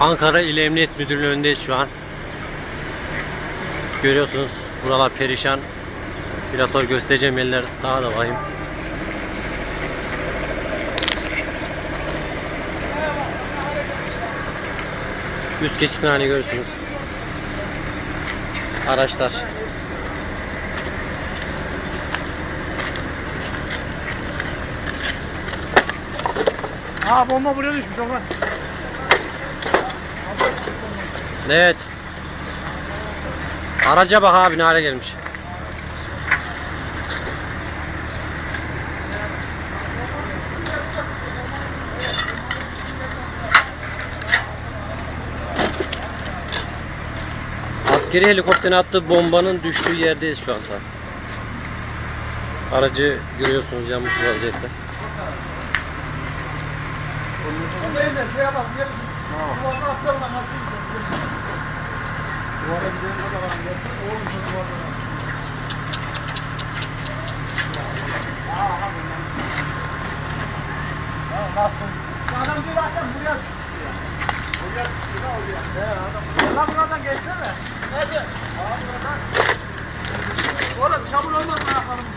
Ankara İl Emniyet Müdürlüğü'nün önündeyiz şu an. Görüyorsunuz buralar perişan. Biraz sonra göstereceğim yerler daha da vahim. Üst geçitten hani görürsünüz. Araçlar. Aa bomba buraya düşmüş onlar. Evet. Araca bak abi ne hale gelmiş. Askeri helikopterin attığı bombanın düştüğü yerdeyiz şu anda. Aracı görüyorsunuz yanmış vaziyette. Bomba evde şey yapalım. Duvara gidelim zaman gelsin. Oğlum şu duvardan. Adam diyor akşam buraya düştü ya. Buraya düştü ne oluyor? He adam. Lan buradan geçsene. Nerede? Aa buradan. Oğlum çamur olmaz mı ayaklarımız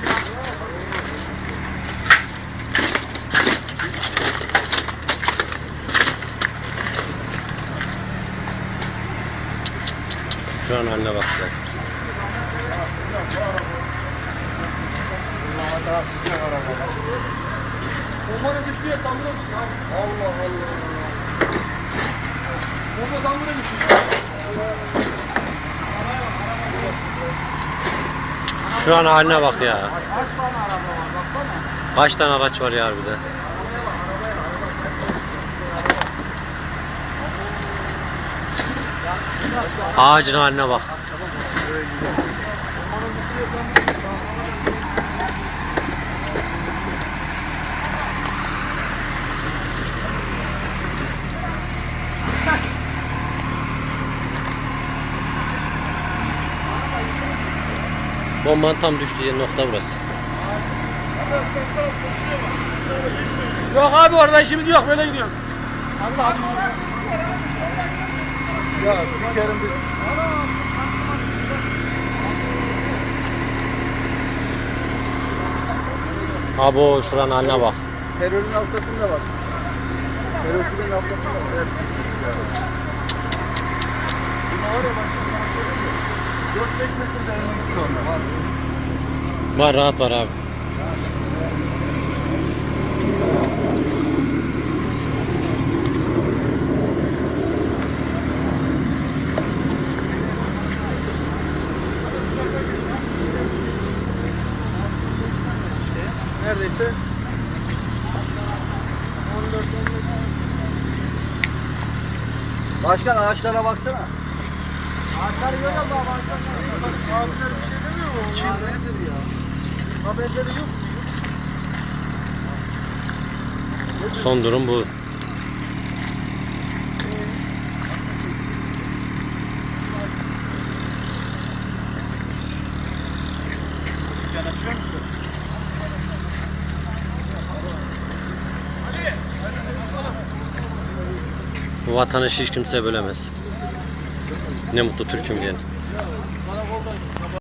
Şu an haline bak. ya. Bombanın düştüğü yer damına düştü abi. Allah Allah. Şu an haline bak ya. Baksana. Kaç tane araç var ya harbiden. Ağacın haline bak. Bombanın tam düştüğü nokta burası. Yok abi orada işimiz yok böyle gidiyoruz. Hadi hadi. Ya sikerim bir. Abo şuranın haline bak. Terörün haftasında bak. Terörün haftasında bak. Evet. Buna var ya bak. 4-5 metre dayanıyor şu anda. Var rahat var abi. Neredeyse 14 Başkan ağaçlara baksana. Ağaçları görüyor musun abi? Abiler bir şey demiyor mu? Kim? Nedir ya? Haberleri yok. Son durum bu. Bu vatanı hiç kimse bölemez. Ne mutlu Türk'üm diyelim.